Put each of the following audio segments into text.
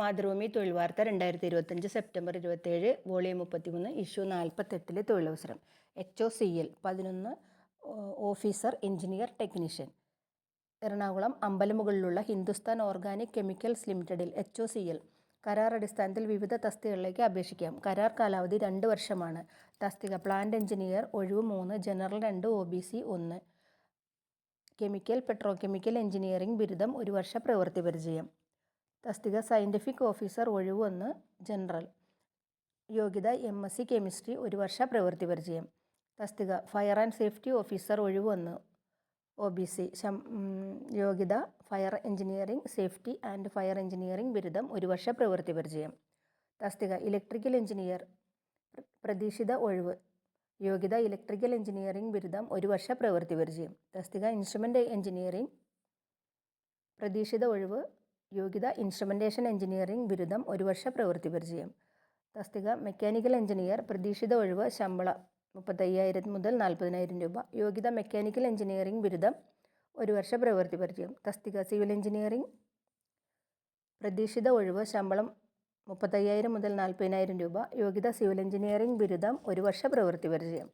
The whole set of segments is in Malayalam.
മാതൃഭൂമി തൊഴിൽ വാർത്ത രണ്ടായിരത്തി ഇരുപത്തഞ്ച് സെപ്റ്റംബർ ഇരുപത്തേഴ് വോളിയം മുപ്പത്തിമൂന്ന് ഇഷ്യൂ നാൽപ്പത്തെട്ടിലെ തൊഴിലവസരം. എച്ച് ഒ സി എൽ പതിനൊന്ന് ഓഫീസർ എഞ്ചിനീയർ ടെക്നീഷ്യൻ. എറണാകുളം അമ്പലമുകളിലുള്ള ഹിന്ദുസ്ഥാൻ ഓർഗാനിക് കെമിക്കൽസ് ലിമിറ്റഡിൽ എച്ച് ഒ സി എൽ കരാർ അടിസ്ഥാനത്തിൽ വിവിധ തസ്തികകളിലേക്ക് അപേക്ഷിക്കാം. കരാർ കാലാവധി രണ്ട് വർഷമാണ്. തസ്തിക പ്ലാന്റ് എഞ്ചിനീയർ ഒഴിവ് മൂന്ന് ജനറൽ രണ്ട് ഒ ബി സി ഒന്ന്. കെമിക്കൽ പെട്രോകെമിക്കൽ എഞ്ചിനീയറിംഗ് ബിരുദം ഒരു വർഷ പ്രവൃത്തി പരിചയം. തസ്തിക സയന്റിഫിക് ഓഫീസർ ഒഴിവ് ഒന്ന് ജനറൽ യോഗ്യത എം എസ് സി കെമിസ്ട്രി ഒരു വർഷ പ്രവൃത്തി പരിചയം. തസ്തിക ഫയർ ആൻഡ് സേഫ്റ്റി ഓഫീസർ ഒഴിവ് ഒന്ന് ഒ ബി സി യോഗ്യത fire engineering safety and fire engineering ബിരുദം ഒരു വർഷ പ്രവൃത്തി പരിചയം. തസ്തിക ഇലക്ട്രിക്കൽ എഞ്ചിനീയർ പ്ര- പ്രതീക്ഷിത ഒഴിവ്. യോഗ്യത ഇലക്ട്രിക്കൽ എഞ്ചിനീയറിംഗ് ബിരുദം ഒരു വർഷ പ്രവൃത്തി പരിചയം. തസ്തിക ഇൻസ്ട്രുമെന്റ് എഞ്ചിനീയറിംഗ് പ്രതീക്ഷിത ഒഴിവ്. യോഗ്യത ഇൻസ്ട്രുമെന്റേഷൻ എഞ്ചിനീയറിംഗ് ബിരുദം ഒരു വർഷ പ്രവൃത്തി പരിചയം. തസ്തിക മെക്കാനിക്കൽ എഞ്ചിനീയർ പ്രതീക്ഷിത ഒഴിവ് ശമ്പളം മുപ്പത്തയ്യായിരം മുതൽ നാൽപ്പതിനായിരം രൂപ. യോഗ്യത മെക്കാനിക്കൽ എഞ്ചിനീയറിംഗ് ബിരുദം ഒരു വർഷ പ്രവൃത്തി പരിചയം. തസ്തിക സിവിൽ എഞ്ചിനീയറിംഗ് പ്രതീക്ഷിത ഒഴിവ് ശമ്പളം മുപ്പത്തയ്യായിരം മുതൽ നാൽപ്പതിനായിരം രൂപ. യോഗ്യത സിവിൽ എഞ്ചിനീയറിംഗ് ബിരുദം ഒരു വർഷ പ്രവൃത്തി പരിചയം.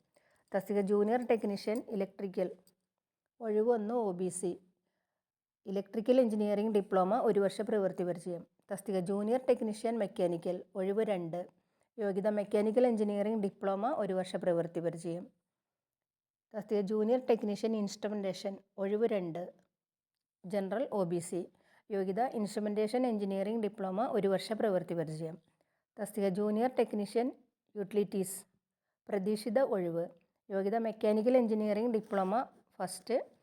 തസ്തിക ജൂനിയർ ടെക്നീഷ്യൻ ഇലക്ട്രിക്കൽ ഒഴിവ് ഒന്ന് O B C electrical engineering diploma ഒരു വർഷ പ്രവൃത്തി പരിചയം. തസ്തിക ജൂനിയർ ടെക്നീഷ്യൻ മെക്കാനിക്കൽ ഒഴിവ് രണ്ട്. യോഗ്യത മെക്കാനിക്കൽ എഞ്ചിനീയറിംഗ് ഡിപ്ലോമ ഒരു വർഷ പ്രവൃത്തി പരിചയം. തസ്തിക ജൂനിയർ ടെക്നീഷ്യൻ ഇൻസ്ട്രുമെന്റേഷൻ ഒഴിവ് രണ്ട്. General O B C. യോഗ്യത ഇൻസ്ട്രുമെന്റേഷൻ എഞ്ചിനീയറിംഗ് ഡിപ്ലോമ ഒരു വർഷ പ്രവൃത്തി പരിചയം. തസ്തിക ജൂനിയർ ടെക്നീഷ്യൻ യൂട്ടിലിറ്റീസ്. പ്രതീക്ഷിത ഒഴിവ്. യോഗ്യത mechanical engineering diploma first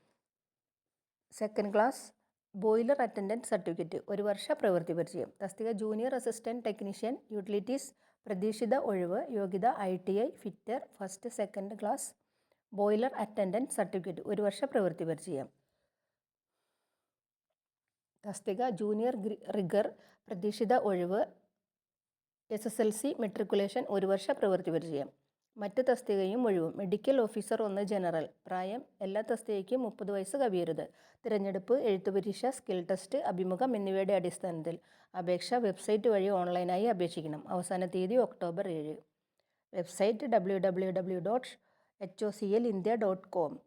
second class boiler attendant certificate ഒരു വർഷ പ്രവൃത്തി പരിചയം. തസ്തിക ജൂനിയർ അസിസ്റ്റന്റ് ടെക്നീഷ്യൻ യൂട്ടിലിറ്റീസ് പ്രതീക്ഷിത ഒഴിവ് യോഗ്യത I T I fitter first second class boiler attendant certificate ഒരു വർഷ പ്രവൃത്തി പരിചയം. തസ്തിക ജൂനിയർ റിഗർ പ്രതീക്ഷിത ഒഴിവ് S S L C matriculation ഒരു വർഷ പ്രവൃത്തി പരിചയം. മറ്റ് തസ്തികയും ഒഴിവും. മെഡിക്കൽ ഓഫീസർ ഒന്ന് ജനറൽ. പ്രായം എല്ലാ തസ്തികയ്ക്കും മുപ്പത് വയസ്സ് കവിയരുത്. തിരഞ്ഞെടുപ്പ് എഴുത്തുപരീക്ഷ സ്കിൽ ടെസ്റ്റ് അഭിമുഖം എന്നിവയുടെ അടിസ്ഥാനത്തിൽ അപേക്ഷ വെബ്സൈറ്റ് വഴി ഓൺലൈനായി അപേക്ഷിക്കണം. അവസാന തീയതി ഒക്ടോബർ ഏഴ്. Website W W W dot H O C L India dot com